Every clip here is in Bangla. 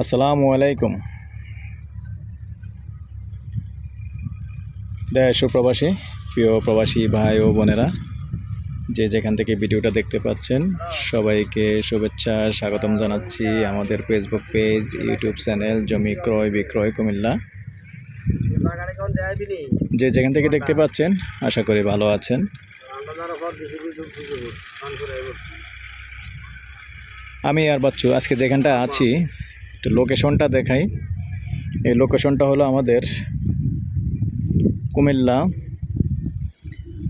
আসসালামু আলাইকুম। দেশ প্রবাসী, প্রিয় প্রবাসী ভাই ও বোনেরা, যে যেখান থেকে ভিডিওটা দেখতে পাচ্ছেন, সবাইকে শুভেচ্ছা, স্বাগতম জানাচ্ছি আমাদের ফেসবুক পেজ ইউটিউব চ্যানেল জমি ক্রয়, বিক্রয়, কুমিল্লা। যে যেখান থেকে দেখতে পাচ্ছেন, আশা করি ভালো আছেন। আমি আর বাচ্চু, আজকে যেখানটা আছি একটু লোকেশনটা দেখাই। এই লোকেশনটা হলো আমাদের কুমিল্লা।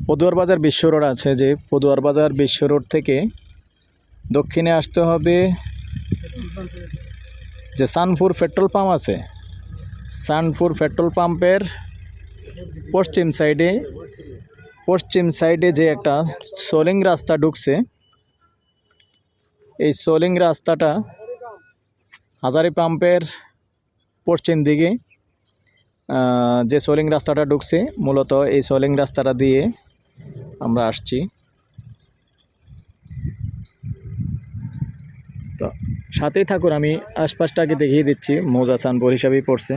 পদুয়ার বাজার বিশ্ব রোড আছে যে পদুয়ার বাজার বিশ্ব রোড থেকে দক্ষিণে আসতে হবে যে সানপুর পেট্রোল পাম্প আছে। সানপুর পেট্রোল পাম্পের পশ্চিম সাইডে পশ্চিম সাইডে যে একটা সোলিং রাস্তা ঢুকছে, এই সোলিং রাস্তাটা হাজারি পাম্পের পশ্চিম দিকে যে সোলিং রাস্তাটা ঢুকছে, মূলত এই সোলিং রাস্তাটা দিয়ে আমরা আসছি। তো সাথেই থাকুন, আমি আশপাশটাকে দেখিয়ে দিচ্ছি, মৌজা সানপুর হিসাবেই পড়ছে।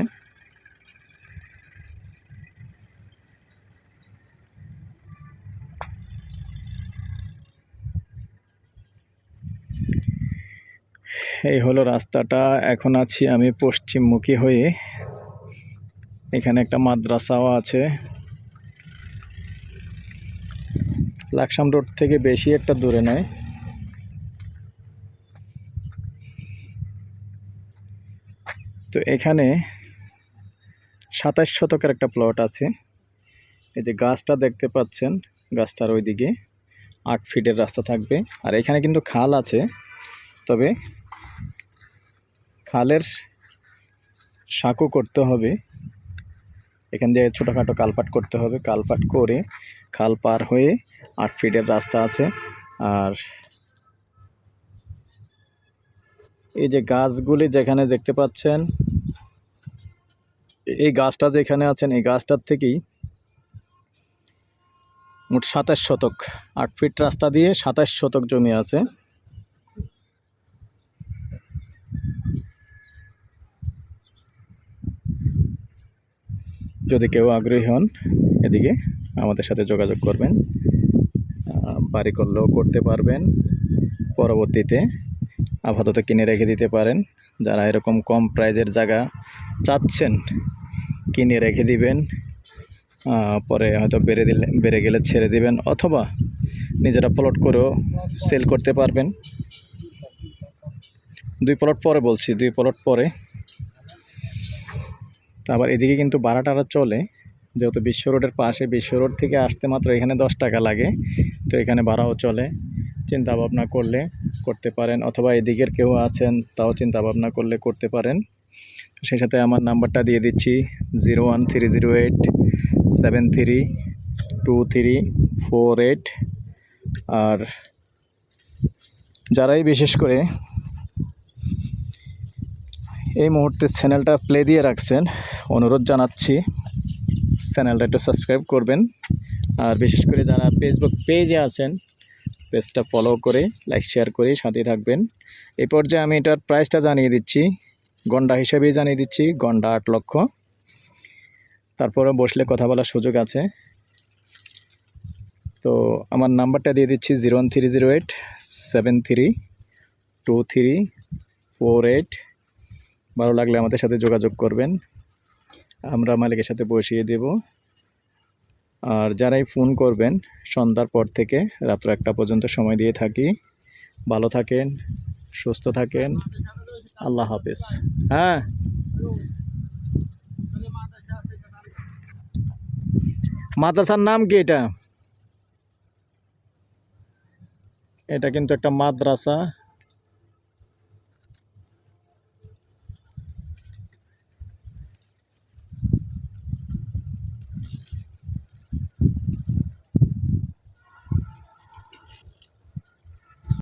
এই হলো রাস্তাটা। এখন আছি আমি পশ্চিমমুখী হয়ে। এখানে একটা মাদ্রাসাও আছে। লাকসাম রোড থেকে বেশি একটা দূরে নয়। তো এখানে সাতাশ শতকের একটা প্লট আছে। এই যে গাছটা দেখতে পাচ্ছেন, গাছটার ওইদিকে আট ফিটের রাস্তা থাকবে। আর এখানে কিন্তু খাল আছে। তবে খালের সাঁকো করতে হবে। এখান দিয়ে ছোটোখাটো কালপাট করতে হবে। কালপাট করে খাল পার হয়ে আট ফিটের রাস্তা আছে। আর এই যে গাছগুলি যেখানে দেখতে পাচ্ছেন, এই গাছটা যেখানে আছেন, এই গাছটার থেকেই মোট সাতাশ শতক। আট ফিট রাস্তা দিয়ে সাতাশ শতক জমি আছে। যদি কেউ আগ্রহী হন, এদিকে আমাদের সাথে যোগাযোগ করবেন। বাড়ি করলেও করতে পারবেন। পরবর্তীতে আপাতত কিনে রেখে দিতে পারেন। যারা এরকম কম প্রাইজের জায়গা চাচ্ছেন, কিনে রেখে দিবেন। পরে হয়তো বেড়ে দিলে, বেড়ে গেলে ছেড়ে দিবেন অথবা নিজেরা প্লট করেও সেল করতে পারবেন। দুই প্লট পরে বলছি, দুই প্লট পরে আবার এদিকে কিন্তু ভাড়া টাড়া চলে। যেহেতু বিশ্ব রোডের পাশে, বিশ্ব রোড থেকে আসতে মাত্র এখানে দশ টাকা লাগে। তো এখানে ভাড়াও চলে। চিন্তা ভাবনা করলে করতে পারেন। অথবা এদিকের কেউ আছেন, তাও চিন্তা ভাবনা করলে করতে পারেন। সেই সাথে আমার নাম্বারটা দিয়ে দিচ্ছি, zero one three zero eight seven three two three four eight. আর যারাই বিশেষ করে এই মুহূর্তে চ্যানেলটা প্লে দিয়ে রাখছেন। অনুরোধ জানাচ্ছি চ্যানেলটা একটু সাবস্ক্রাইব করবেন। আর বিশেষ করে যারা ফেসবুক পেজে আছেন পেজটা ফলো করে লাইক শেয়ার করে সাথে থাকবেন। এই পর্যায়ে আমি এটার প্রাইসটা জানিয়ে দিচ্ছি। গন্ডা হিসেবেই জানিয়ে দিচ্ছি, গন্ডা আট লক্ষ। তারপরে বসলে কথা বলার সুযোগ আছে। তো আমার নাম্বারটা দিয়ে দিচ্ছি zero one three zero eight seven three two three four eight ভালো লাগলে আমাদের সাথে যোগাযোগ করবেন। আমরা মালিকের সাথে বসিয়ে দেব। আর যারাই ফোন করবেন, সন্ধ্যার পর থেকে রাত্র একটা পর্যন্ত সময় দিয়ে থাকি। ভালো থাকেন, সুস্থ থাকেন। আল্লাহ হাফেজ। হ্যাঁ। মাদ্রাসার নাম কি এটা? এটা কিন্তু একটা মাদ্রাসা।